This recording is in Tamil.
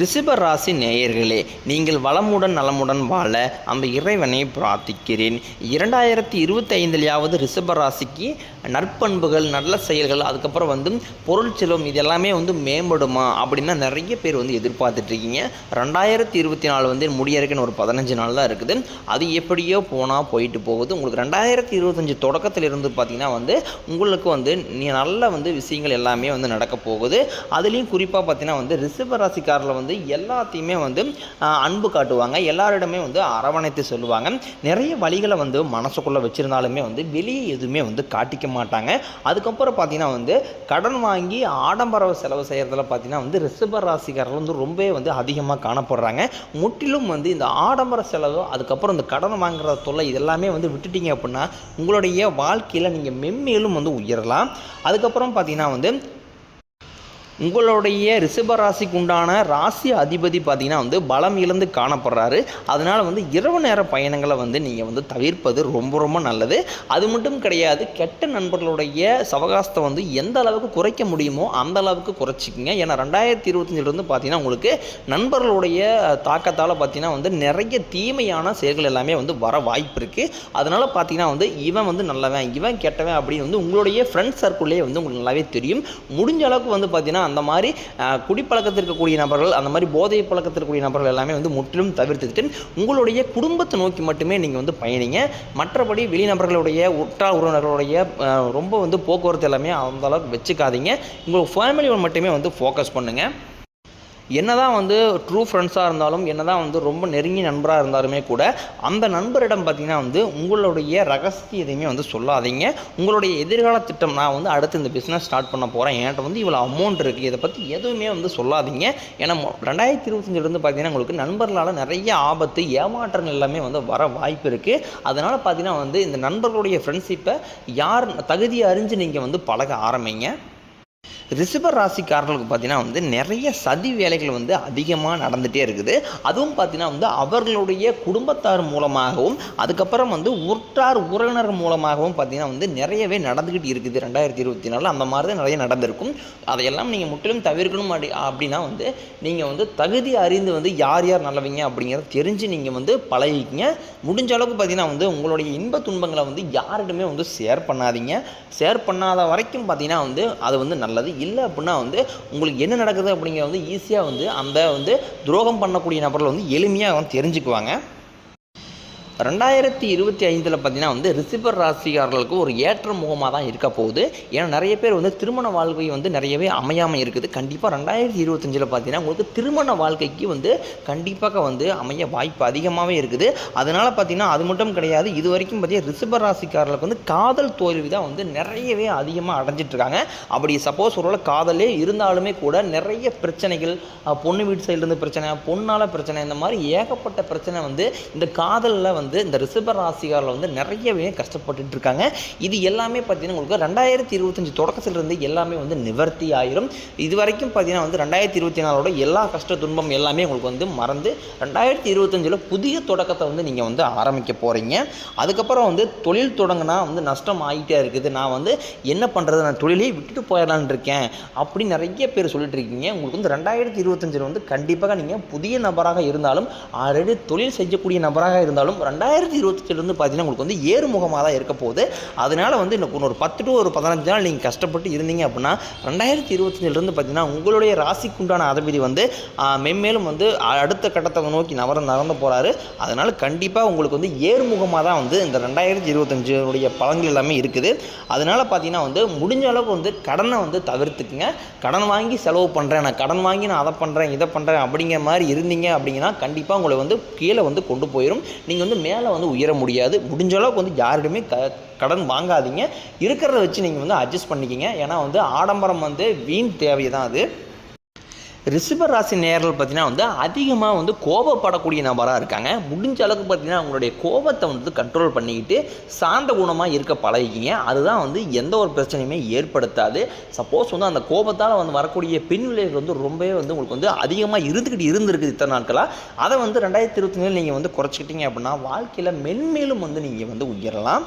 ரிஷப ராசி நேயர்களே நீங்கள் வளமுடன் நலமுடன் வாழ அந்த இறைவனை பிரார்த்திக்கிறேன். இரண்டாயிரத்தி இருபத்தி ஐந்துலையாவது ரிஷப ராசிக்கு நற்பண்புகள் நல்ல செயல்கள் அதுக்கப்புறம் வந்து பொருள் செல்வம் இது எல்லாமே வந்து மேம்படுமா அப்படின்னா நிறைய பேர் வந்து எதிர்பார்த்துட்டு இருக்கீங்க ரெண்டாயிரத்தி இருபத்தி நாலு வந்து முடியறக்குன்னு ஒரு பதினஞ்சு நாள் தான் இருக்குது. அது எப்படியோ போனால் போயிட்டு போகுது. உங்களுக்கு ரெண்டாயிரத்தி இருபத்தஞ்சு தொடக்கத்தில் இருந்து பார்த்தீங்கன்னா வந்து உங்களுக்கு வந்து நீ நல்ல வந்து விஷயங்கள் எல்லாமே வந்து நடக்க போகுது. அதுலேயும் குறிப்பாக பார்த்தீங்கன்னா வந்து ரிஷப ராசிக்காரில் வந்து எல்லாத்தையுமே வந்து அன்பு காட்டுவாங்க. எல்லாரிடமே வந்து அரவணைத்து சொல்லுவாங்க. நிறைய வழிகளை வந்து மனசுக்குள்ளே வச்சுருந்தாலுமே வந்து வெளியே எதுவுமே வந்து காட்டிக்க மாட்டாங்க. அதுக்கப்புறம் பார்த்தீங்கன்னா வந்து கடன் வாங்கி ஆடம்பர செலவு செய்கிறதுல பார்த்தீங்கன்னா வந்து ரிஷப ராசிக்காரர்கள் வந்து ரொம்பவே வந்து அதிகமாக காணப்படுறாங்க. முற்றிலும் வந்து இந்த ஆடம்பர செலவு அதுக்கப்புறம் இந்த கடன் வாங்குற தொல்லை இதெல்லாமே வந்து விட்டுட்டீங்க அப்படின்னா உங்களுடைய வாழ்க்கையில் நீங்கள் மென்மேலும் வந்து உயரலாம். அதுக்கப்புறம் பார்த்தீங்கன்னா வந்து உங்களுடைய ரிஷப ராசிக்கு உண்டான ராசி அதிபதி பார்த்திங்கன்னா வந்து பலம் இழந்து காணப்படுறாரு. அதனால் வந்து இரவு நேர பயணங்களை வந்து நீங்கள் வந்து தவிர்ப்பது ரொம்ப ரொம்ப நல்லது. அது மட்டும் கிடையாது கெட்ட நண்பர்களுடைய சவகாசத்தை வந்து எந்த அளவுக்கு குறைக்க முடியுமோ அந்த அளவுக்கு குறைச்சிக்கங்க. ஏன்னா ரெண்டாயிரத்தி இருபத்தஞ்சிலிருந்து பார்த்தீங்கன்னா உங்களுக்கு நண்பர்களுடைய தாக்கத்தால் பார்த்தீங்கன்னா வந்து நிறைய தீமையான செயல்கள் எல்லாமே வந்து வர வாய்ப்பு இருக்குது அதனால் பார்த்தீங்கன்னா வந்து இவன் வந்து நல்லவன் இவன் கெட்டவன் அப்படின்னு வந்து உங்களுடைய ஃப்ரெண்ட்ஸ் சர்க்கிள்லேயே வந்து உங்களுக்கு நல்லாவே தெரியும். முடிஞ்ச அளவுக்கு வந்து பார்த்தீங்கன்னா அந்த மாதிரி குடிப்பழக்கத்தில் இருக்கக்கூடிய நபர்கள் அந்த மாதிரி போதை பழக்கத்தில் இருக்கக்கூடிய நபர்கள் எல்லாமே வந்து முற்றிலும் தவிர்த்துட்டு உங்களுடைய குடும்பத்தை நோக்கி மட்டுமே நீங்கள் வந்து பயணிங்க. மற்றபடி வெளிநபர்களுடைய உற்றார் உறவினர்களுடைய ரொம்ப வந்து போக்குவரத்து எல்லாமே அந்த அளவுக்கு வச்சுக்காதீங்க. உங்கள் ஃபேமிலியோட மட்டுமே வந்து ஃபோக்கஸ் பண்ணுங்கள் என்னதான் வந்து ட்ரூ ஃப்ரெண்ட்ஸாக இருந்தாலும் என்னதான் வந்து ரொம்ப நெருங்கிய நண்பராக இருந்தாலுமே கூட அந்த நண்பரிடம் பார்த்தீங்கன்னா வந்து உங்களுடைய ரகசிய எதையுமே வந்து சொல்லாதீங்க. உங்களுடைய எதிர்கால திட்டம் நான் வந்து அடுத்து இந்த பிஸ்னஸ் ஸ்டார்ட் பண்ண போகிறேன் என்கிட்ட வந்து இவ்வளோ அமௌண்ட் இருக்குது இதை பற்றி எதுவுமே வந்து சொல்லாதீங்க. ஏன்னா மொ- ரெண்டாயிரத்தி இருபத்தஞ்சிலிருந்து பார்த்தீங்கன்னா உங்களுக்கு நண்பர்களால் நிறைய ஆபத்து ஏமாற்றங்கள் எல்லாமே வந்து வர வாய்ப்பு இருக்குது அதனால் பார்த்தீங்கன்னா வந்து இந்த நண்பர்களுடைய ஃப்ரெண்ட்ஷிப்பை யார் தகுதியை அறிஞ்சு நீங்கள் வந்து பழக ஆரம்பிங்க. ரிஷப ராசிக்காரர்களுக்கு பார்த்தீங்கன்னா வந்து நிறைய சதி வேலைகள் வந்து அதிகமாக நடந்துகிட்டே இருக்குது. அதுவும் பார்த்தீங்கன்னா வந்து அவர்களுடைய குடும்பத்தார் மூலமாகவும் அதுக்கப்புறம் வந்து உற்றார் உறவினர் மூலமாகவும் பார்த்தீங்கன்னா வந்து நிறையவே நடந்துக்கிட்டு இருக்குது. ரெண்டாயிரத்தி இருபத்தி நாலில் அந்த மாதிரி தான் நிறைய நடந்திருக்கும். அதையெல்லாம் நீங்கள் முற்றிலும் தவிர்க்கணும் அப்படி அப்படின்னா வந்து நீங்கள் வந்து தகுதி அறிந்து வந்து யார் யார் நல்லவங்க அப்படிங்கிறத தெரிஞ்சு நீங்கள் வந்து பழகிக்கிங்க. முடிஞ்ச அளவுக்கு பார்த்தீங்கன்னா வந்து உங்களுடைய இன்ப துன்பங்களை வந்து யாரிடமே வந்து ஷேர் பண்ணாதீங்க. ஷேர் பண்ணாத வரைக்கும் பார்த்தீங்கன்னா வந்து அது வந்து நல்லது. இல்லை அப்படின்னா வந்து உங்களுக்கு என்ன நடக்குது அப்படிங்கிறத வந்து ஈஸியாக வந்து அந்த வந்து துரோகம் பண்ணக்கூடிய நபரில் வந்து எளிமையாக வந்து தெரிஞ்சுக்குவாங்க. ரெண்டாயிரத்தி இருபத்தி ஐந்தில் பார்த்தீங்கன்னா வந்து ரிசிபர் ராசிக்காரர்களுக்கு ஒரு ஏற்ற முகமாக தான் இருக்க போகுது. ஏன்னா நிறைய பேர் வந்து திருமண வாழ்க்கை வந்து நிறையவே அமையாமல் இருக்குது. கண்டிப்பாக ரெண்டாயிரத்தி இருபத்தஞ்சில் பார்த்தீங்கன்னா உங்களுக்கு திருமண வாழ்க்கைக்கு வந்து கண்டிப்பாக வந்து அமைய வாய்ப்பு அதிகமாகவே இருக்குது. அதனால் பார்த்தீங்கன்னா அது மட்டும் கிடையாது இது வரைக்கும் பார்த்தீங்கன்னா ரிசிபர் ராசிக்காரர்களுக்கு வந்து காதல் தோல்வி தான் வந்து நிறையவே அதிகமாக அடைஞ்சிட்ருக்காங்க. அப்படி சப்போஸ் ஒரு காதலே இருந்தாலுமே கூட நிறைய பிரச்சனைகள் பொண்ணு வீட்டு சைட்லேருந்து பிரச்சனை பொண்ணால் பிரச்சனை இந்த மாதிரி ஏகப்பட்ட பிரச்சனை வந்து இந்த காதலில் வந்து வந்து இந்த ரிஷப ராசிகாரில் வந்து நிறையவே கஷ்டப்பட்டுட்டு இருக்காங்க. இது எல்லாமே பார்த்தீங்கன்னா உங்களுக்கு ரெண்டாயிரத்தி இருபத்தஞ்சி தொடக்கத்திலிருந்து எல்லாமே வந்து நிவர்த்தி ஆயிரும். இது வரைக்கும் பார்த்தீங்கன்னா வந்து ரெண்டாயிரத்தி இருபத்தி நாலோட எல்லா கஷ்ட துன்பம் எல்லாமே உங்களுக்கு வந்து மறந்து ரெண்டாயிரத்தி இருபத்தஞ்சில் புதிய தொடக்கத்தை வந்து நீங்கள் வந்து ஆரம்பிக்க போகிறீங்க அதுக்கப்புறம் வந்து தொழில் தொடங்கினா வந்து நஷ்டம் ஆகிட்டே இருக்குது. நான் வந்து என்ன பண்ணுறது நான் தொழிலே விட்டுட்டு போயிடலான்னு இருக்கேன். அப்படி நிறைய பேர் சொல்லிட்டு இருக்கீங்க. உங்களுக்கு வந்து ரெண்டாயிரத்தி இருபத்தஞ்சில் வந்து கண்டிப்பாக நீங்கள் புதிய நபராக இருந்தாலும் ஆல்ரெடி தொழில் செய்யக்கூடிய நபராக இருந்தாலும் ரெண்டாயிரத்தி இருபத்தஞ்சிலேருந்து பார்த்தீங்கன்னா உங்களுக்கு வந்து ஏறுமுகமாக தான் இருக்க போகுது. அதனால் வந்து இன்னும் ஒரு பத்து டு ஒரு பதினஞ்சு நாள் நீங்கள் கஷ்டப்பட்டு இருந்தீங்க அப்படின்னா ரெண்டாயிரத்தி இருபத்தஞ்சிலேருந்து பார்த்தீங்கன்னா உங்களுடைய ராசிக்குண்டான அதிபதி வந்து மென்மேலும் வந்து அடுத்த கட்டத்தை நோக்கி நவர நகர்ந்து போகிறாரு அதனால் கண்டிப்பாக உங்களுக்கு வந்து ஏறுமுகமாக தான் வந்து இந்த ரெண்டாயிரத்தி இருபத்தஞ்சினுடைய பலன்கள் எல்லாமே இருக்குது. அதனால் பார்த்தீங்கன்னா வந்து முடிஞ்ச அளவுக்கு வந்து கடனை வந்து தவிர்த்துக்குங்க. கடன் வாங்கி செலவு பண்ணுறேன் நான் கடன் வாங்கி நான் அதை பண்ணுறேன் இதை பண்ணுறேன் அப்படிங்கிற மாதிரி இருந்தீங்க அப்படிங்கன்னா கண்டிப்பாக உங்களை வந்து கீழே வந்து கொண்டு போயிடும் நீங்கள் வந்து மேலே வந்து உயர முடியாது. முடிஞ்ச அளவுக்கு வந்து யாரிடமே க கடன் வாங்காதீங்க. இருக்கிறத வச்சு நீங்கள் வந்து அட்ஜஸ்ட் பண்ணிக்கிங்க. ஏன்னா வந்து ஆடம்பரம் வந்து வீண் தேவை தான் அது. ரிஷப ராசி நேர்கள் பார்த்தீங்கன்னா வந்து அதிகமாக வந்து கோபப்படக்கூடிய நபராக இருக்காங்க. முடிஞ்ச அளவுக்கு பார்த்தீங்கன்னா அவங்களுடைய கோபத்தை வந்து கண்ட்ரோல் பண்ணிக்கிட்டு சாந்த குணமாக இருக்க பழகிக்கிங்க. அதுதான் வந்து எந்த ஒரு பிரச்சனையுமே ஏற்படுத்தாது. சப்போஸ் வந்து அந்த கோபத்தால் வந்து வரக்கூடிய பின் விளைவுகள் வந்து ரொம்பவே வந்து உங்களுக்கு வந்து அதிகமாக இருந்துக்கிட்டு இருந்திருக்குது இத்தனை நாட்களாக அதை வந்து ரெண்டாயிரத்தி இருபத்தி நீங்கள் வந்து குறைச்சிக்கிட்டீங்க அப்படின்னா வாழ்க்கையில் மென்மேலும் வந்து நீங்கள் வந்து உயரலாம்.